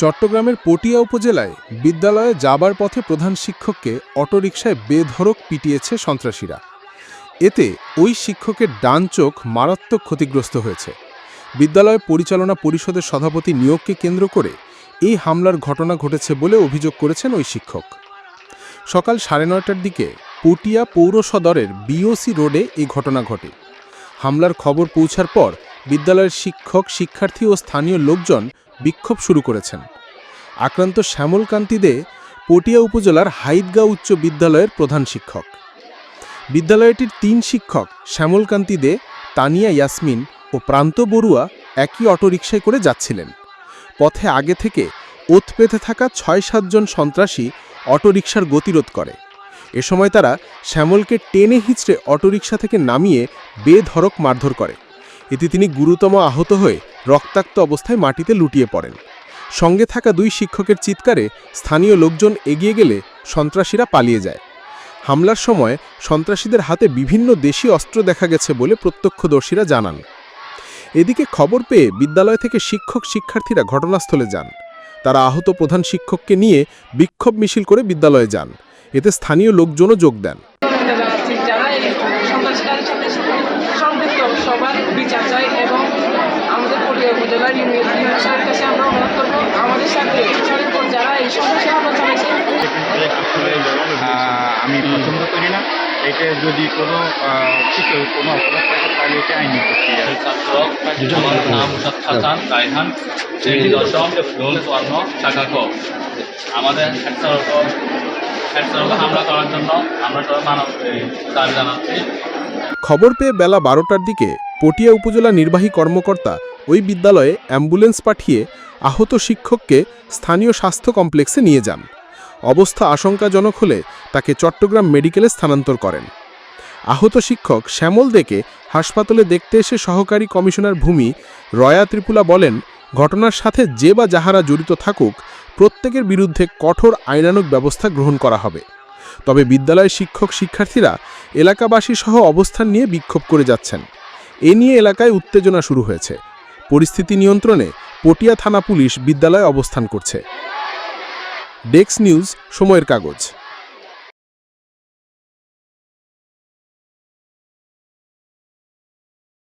চট্টগ্রামের পটিয়া উপজেলায় বিদ্যালয়ে যাবার পথে প্রধান শিক্ষককে অটোরিকশায় বেধড়ক পিটিয়েছে সন্ত্রাসীরা। এতে ওই শিক্ষকের ডান চোখ মারাত্মক ক্ষতিগ্রস্ত হয়েছে। বিদ্যালয় পরিচালনা পরিষদের সভাপতি নিয়োগকে কেন্দ্র করে এই হামলার ঘটনা ঘটেছে বলে অভিযোগ করেছেন ওই শিক্ষক। সকাল সাড়ে নয়টার দিকে পটিয়া পৌর সদরের বিওসি রোডে এই ঘটনা ঘটে। হামলার খবর পৌঁছার পর বিদ্যালয়ের শিক্ষক, শিক্ষার্থী ও স্থানীয় লোকজন বিক্ষোভ শুরু করেছেন। আক্রান্ত শ্যামলকান্তি দে পটিয়া উপজেলার হাইদগাঁও উচ্চ বিদ্যালয়ের প্রধান শিক্ষক। বিদ্যালয়টির তিন শিক্ষক শ্যামলকান্তি দে তানিয়া ইয়াসমিন ও প্রান্ত বড়ুয়া একই অটোরিকশায় করে যাচ্ছিলেন। পথে আগে থেকে ওত পেতে থাকা ছয় সাতজন সন্ত্রাসী অটোরিকশার গতিরোধ করে। এ সময় তারা শ্যামলকে টেনে হিচড়ে অটোরিকশা থেকে নামিয়ে বেধড়ক মারধর করে। এতে তিনি গুরুতম আহত হয়ে রক্তাক্ত অবস্থায় মাটিতে লুটিয়ে পড়েন। সঙ্গে থাকা দুই শিক্ষকের চিৎকারে স্থানীয় লোকজন এগিয়ে গেলে সন্ত্রাসীরা পালিয়ে যায়। হামলার সময় সন্ত্রাসীদের হাতে বিভিন্ন দেশি অস্ত্র দেখা গেছে বলে প্রত্যক্ষদর্শীরা জানান। এদিকে খবর পেয়ে বিদ্যালয় থেকে শিক্ষক শিক্ষার্থীরা ঘটনাস্থলে যান। তারা আহত প্রধান শিক্ষককে নিয়ে বিক্ষোভ মিছিল করে বিদ্যালয়ে যান। এতে স্থানীয় লোকজনও যোগ দেন ধন্যবাদ জানাচ্ছি যারা এই সন্ত্রাসীকারীর সাথে সম্পৃক্ত সবার বিচার চাই এবং আমাদের উপজেলার ইউনিয়ন ইউনিয়ন কাছে আমরা অনুরোধ করব আমাদের সাথে সরের পর যারা এই সমস্যা আহ, আমি পছন্দ করি না। এটা যদি কোনো শিক্ষক কোনো অপরাধ থাকে তাহলে এটা আইনি প্রক্রিয়া। আমার নাম মুসাদ হাসান রায়হান শ্রেণি দশম রোল শাখা ক। আমাদের হামলা করার জন্য আমরা মানব দাবি জানাচ্ছি। খবর পেয়ে বেলা বারোটার দিকে পটিয়া উপজেলা নির্বাহী কর্মকর্তা ওই বিদ্যালয়ে অ্যাম্বুলেন্স পাঠিয়ে আহত শিক্ষককে স্থানীয় স্বাস্থ্য কমপ্লেক্সে নিয়ে যান। অবস্থা আশঙ্কাজনক হলে তাকে চট্টগ্রাম মেডিকেলে স্থানান্তর করেন। আহত শিক্ষক শ্যামল দেকে হাসপাতালে দেখতে এসে সহকারী কমিশনার ভূমি রয়া ত্রিপুলা বলেন, ঘটনার সাথে যে বা যাহারা জড়িত থাকুক, প্রত্যেকের বিরুদ্ধে কঠোর আইনানুগ ব্যবস্থা গ্রহণ করা হবে। তবে বিদ্যালয়ের শিক্ষক শিক্ষার্থীরা এলাকাবাসী সহ অবস্থান নিয়ে বিক্ষোভ করে যাচ্ছেন। এ নিয়ে এলাকায় উত্তেজনা শুরু হয়েছে। পরিস্থিতি নিয়ন্ত্রণে পটিয়া থানা পুলিশ বিদ্যালয়ে অবস্থান করছে। ডেক্স নিউজ সময়ের কাগজ।